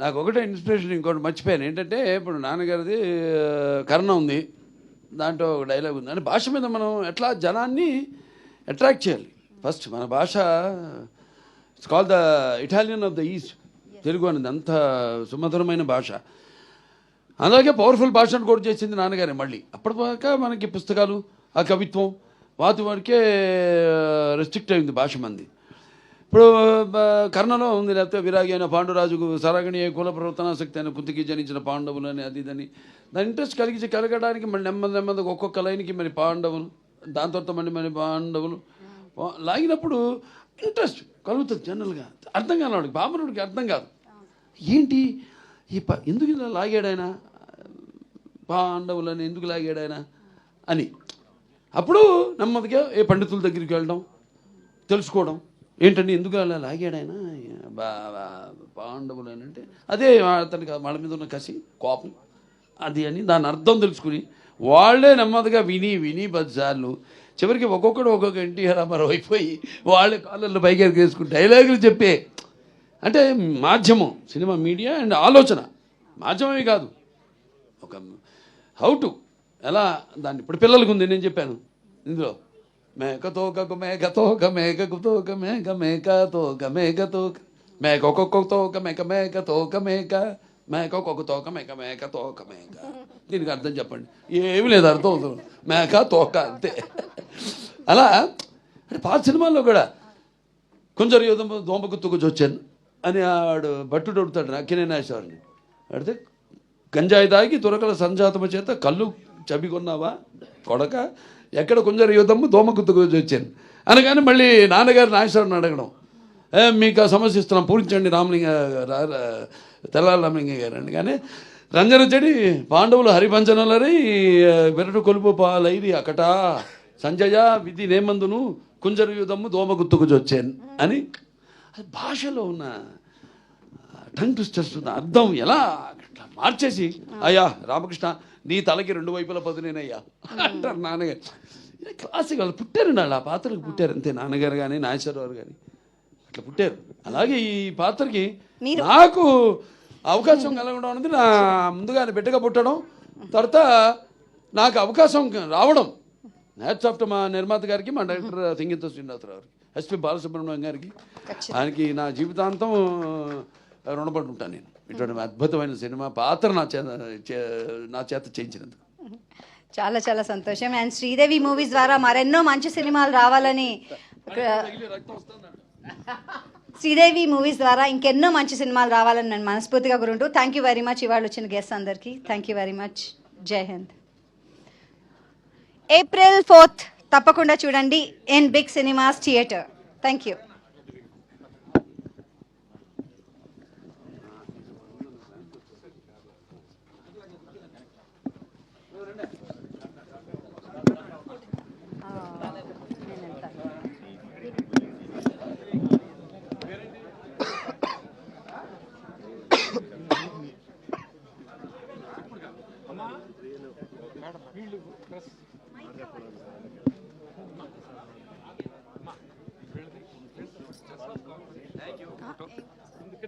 నాకు ఒకటే ఇన్స్పిరేషన్ ఇంకోటి మర్చిపోయాను. ఏంటంటే ఇప్పుడు నాన్నగారిది కర్ణ ఉంది. దాంట్లో ఒక డైలాగ్ ఉంది. అంటే భాష మీద మనం ఎట్లా జనాన్ని అట్రాక్ట్ చేయాలి? ఫస్ట్ మన భాష it's call the Italian of the East Telugu అనేది అంత సుమధురమైన భాష. అలాగే పవర్ఫుల్ భాషను కూడా చేసింది నాన్నగారే మళ్ళీ. అప్పటిదాకా మనకి పుస్తకాలు ఆ కవిత్వం వాటి వరకే రెస్ట్రిక్ట్ అయింది భాష మంది. ఇప్పుడు కర్ణలో ఉంది లేకపోతే విరాగి అయిన పాండురాజుకు సరగణి కుల ప్రవర్తనాశక్తి అయిన కుంతికి జనించిన పాండవులు అని అది దాన్ని దాని ఇంట్రెస్ట్ కలిగించి కలగడానికి మళ్ళీ నెమ్మది నెమ్మదిగా ఒక్కొక్క లైన్కి మరి పాండవులు దాని తర్వాత మళ్ళీ మరి పాండవులు. లాగినప్పుడు ఇంట్రెస్ట్ కలుగుతుంది జనరల్గా అర్థం కాని వాడికి బాబరుడికి అర్థం కాదు. ఏంటి? ఈ ప ఎందుకు ఇలా లాగాడాయన పాండవులని ఎందుకు లాగాడాయన అని. అప్పుడు నెమ్మదిగా ఏ పండితుల దగ్గరికి వెళ్ళడం తెలుసుకోవడం ఏంటండి? ఎందుకు అలా లాగాడు ఆయన? పాండవులు అని అంటే అదే అతనికి వాళ్ళ మీద ఉన్న కసి కోపం అది అని దాని అర్థం తెలుసుకుని వాళ్ళే నెమ్మదిగా విని విని బజార్లు చివరికి ఒక్కొక్కడు ఒక్కొక్క ఎన్టీఆర్ రామారావు అయిపోయి వాళ్ళే కాలర్లు పైకి వేసుకుని డైలాగులు చెప్పే అంటే మాధ్యమం సినిమా మీడియా అండ్ ఆలోచన. మాధ్యమమే కాదు. ఒక హౌ టు ఎలా దాన్ని ఇప్పుడు పిల్లలకు ఉంది నేను చెప్పాను ఇందులో. మేక తోకకు మేక తోక మేకకు తోక మేక మేక తోక మేక తోక మేక ఒక్కొక్క తోక మేక మేక తోక మేక మేక ఒక్కొక్క తోక మేక మేక తోక మేక దీనికి అర్థం చెప్పండి ఏమి లేదు అర్థం అవుతుంది మేక తోక అంతే అలా అంటే పాత సినిమాల్లో కూడా కొంచెం యుద్ధం దోమ గుర్తుకొచ్చి వచ్చాను అని ఆడు భట్టుడు అడుగుతాడు అక్కినే నాగేశ్వరిని అడితే గంజాయి దాగి తురకల సంజాతము చేత కళ్ళు చబి కొన్నావా కొడక. ఎక్కడ కొంచెం యుద్ధము? దోమ గుర్తుకొచ్చి వచ్చాను. అనగానే మళ్ళీ నాన్నగారు నాగేశ్వరం అడగడం. మీకు ఆ సమస్య ఇస్తున్నాం పూరించండి రామలింగ తెల్లారి రామలింగ గారు అండి కానీ రంజన చెడి పాండవులు హరిభంజనలరి వెరటు కొలుపు పాలైరి అకట సంజయ విధి నేమందును కుంజరు యుధము దోమ గుర్తుకు వచ్చాను అని. అది భాషలో ఉన్న టంగ్ ట్విస్టర్స్ అర్థం ఎలా? మార్చేసి. అయ్యా రామకృష్ణ నీ తలకి రెండు వైపుల పదునేనయ్యా. అంటారు నాన్నగారు. క్లాసిక్ వాళ్ళు పుట్టారు వాళ్ళు ఆ పాత్రకు పుట్టారు. అంతే నాన్నగారు కానీ నాగేశ్వరరావు కానీ అట్లా పుట్టారు. అలాగే ఈ పాత్రకి నాకు అవకాశం కలగడం అనేది నా ముందుగా బిడ్డగా పుట్టడం తర్వాత నాకు అవకాశం రావడం. హ్యాట్స్ ఆఫ్ మా నిర్మాత గారికి మా డైరెక్టర్ సింగిత శ్రీనివాసరావు గారికి. ఎస్పి బాలసుబ్రహ్మణ్యం గారికి. ఆయనకి నా జీవితాంతం రుణపడి ఉంటాను నేను. ఇటువంటి అద్భుతమైన సినిమా పాత్ర నా చేత నా చేత చేయించినందుకు. చాలా చాలా సంతోషం. అండ్ శ్రీదేవి మూవీస్ ద్వారా మరెన్నో మంచి సినిమాలు రావాలని శ్రీదేవి మూవీస్ ద్వారా ఇంకెన్నో మంచి సినిమాలు రావాలని నేను మనస్ఫూర్తిగా గురుంటూ థ్యాంక్ యూ వెరీ మచ్ ఇవాళ వచ్చిన గెస్ట్ అందరికీ థ్యాంక్ యూ వెరీ మచ్ జై హింద్. ఏప్రిల్ ఫోర్త్ తప్పకుండా చూడండి in Big Cinemas theatre. Thank you వీళ్ళు Esatto.